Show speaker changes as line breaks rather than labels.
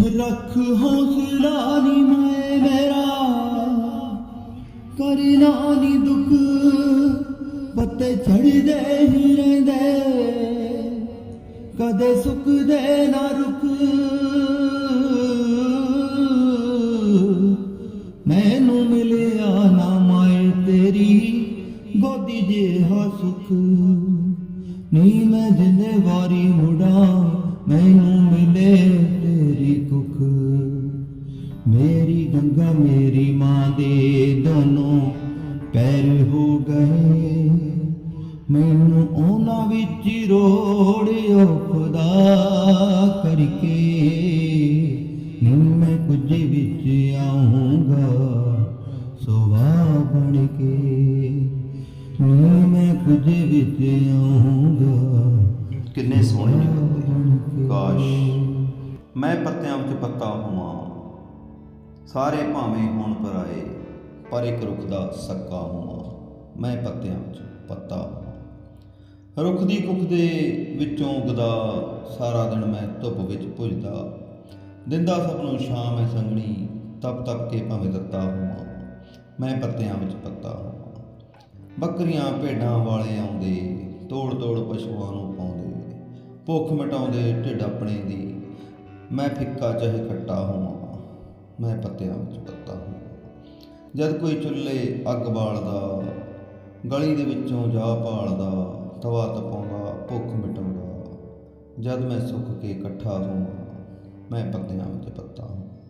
ਰੱਖ ਹੌਸਲਾ ਨੀ ਮੈਂ ਮੇਰਾ ਕਰਨਾ ਨੀ ਦੁੱਖ ਪੱਤੇ ਝੜਦੇ ਹੀ ਰਹਿੰਦੇ। ਕਦੇ ਸੁੱਕਦੇ ਨਾ ਰੁਕ ਮੈਨੂੰ ਮਿਲਿਆ ਨਾ ਮਾਏ ਤੇਰੀ, ਗੋਦੀ ਜਿਹਾ ਸੁਖ। ਨੀ ਮੈਂ ਜਿੰਦੇ ਤੇਰੀ ਕੁਖ ਮੇਰੀ ਗੰਗਾ ਮੇਰੀ ਮਾਂ ਦੇ ਦੋਨੋਂ ਪੈਰ ਹੋ ਗਏ। ਮੈਨੂੰ ਉਹਨਾਂ ਵਿੱਚ ਰੋੜਿਓ ਖੁਦਾ ਕਰਕੇ ਮੈਂ ਕੁਝ ਵਿੱਚ ਆਉਂਗਾ ਸੋਵਾ ਬਣ ਕੇ। ਮੈਂ ਕੁਝ ਵਿੱਚ ਆਉਂਗਾ
ਕਿੰਨੇ ਸੋਹਣੇ ਨੇ। ਕਾਸ਼। ਮੈਂ ਪੱਤਿਆਂ ਵਿੱਚ ਪੱਤਾ ਹੋਵਾਂ। ਸਾਰੇ ਭਾਵੇਂ ਹੋਣ ਪਰਾਏ ਪਰ ਇੱਕ ਰੁੱਖ ਦਾ ਸੱਕਾ ਹੋਵਾਂ। ਮੈਂ ਪੱਤਿਆਂ ਵਿੱਚ ਪੱਤਾ ਹੋਵਾਂ। ਰੁੱਖ ਦੀ ਕੁੱਖ ਦੇ ਵਿੱਚੋਂ ਉਗਦਾ ਸਾਰਾ ਦਿਨ ਮੈਂ ਧੁੱਪ ਵਿੱਚ ਭੁੱਜਦਾ ਦਿੰਦਾ ਸਭ ਨੂੰ ਸ਼ਾਮ ਹੈ ਸੰਗਣੀ ਤਪ ਤਪ ਕੇ ਭਾਵੇਂ ਦਿੱਤਾ ਹੋਵਾਂ। ਮੈਂ ਪੱਤਿਆਂ ਵਿੱਚ ਪੱਤਾ ਹੋਵਾਂ। ਬੱਕਰੀਆਂ ਭੇਡਾਂ ਵਾਲੇ ਆਉਂਦੇ ਤੋੜ ਤੋੜ ਪਸ਼ੂਆਂ ਨੂੰ ਪਾਉਂਦੇ। ਭੁੱਖ ਮਿਟਾਉਂਦੇ ਢਿੱਡ ਆਪਣੇ ਦੀ। ਮੈਂ ਫਿੱਕਾ ਚਾਹੇ ਖੱਟਾ ਹੋਵਾਂ, ਮੈਂ ਪੱਤਿਆਂ ਵਿੱਚ ਪੱਤਾ ਹਾਂ ਜਦ ਕੋਈ ਚੁੱਲ੍ਹੇ ਅੱਗ ਬਾਲਦਾ, ਗਲੀ ਦੇ ਵਿੱਚੋਂ ਜਾ ਭਾਲਦਾ, ਤਵਾ ਤਪਾਉਂਦਾ, ਭੁੱਖ ਮਿਟਾਉਂਦਾ, ਜਦ ਮੈਂ ਸੁੱਕ ਕੇ ਇਕੱਠਾ ਹੋਵਾਂ, ਮੈਂ ਪੱਤਿਆਂ ਵਿੱਚ ਪੱਤਾ ਹਾਂ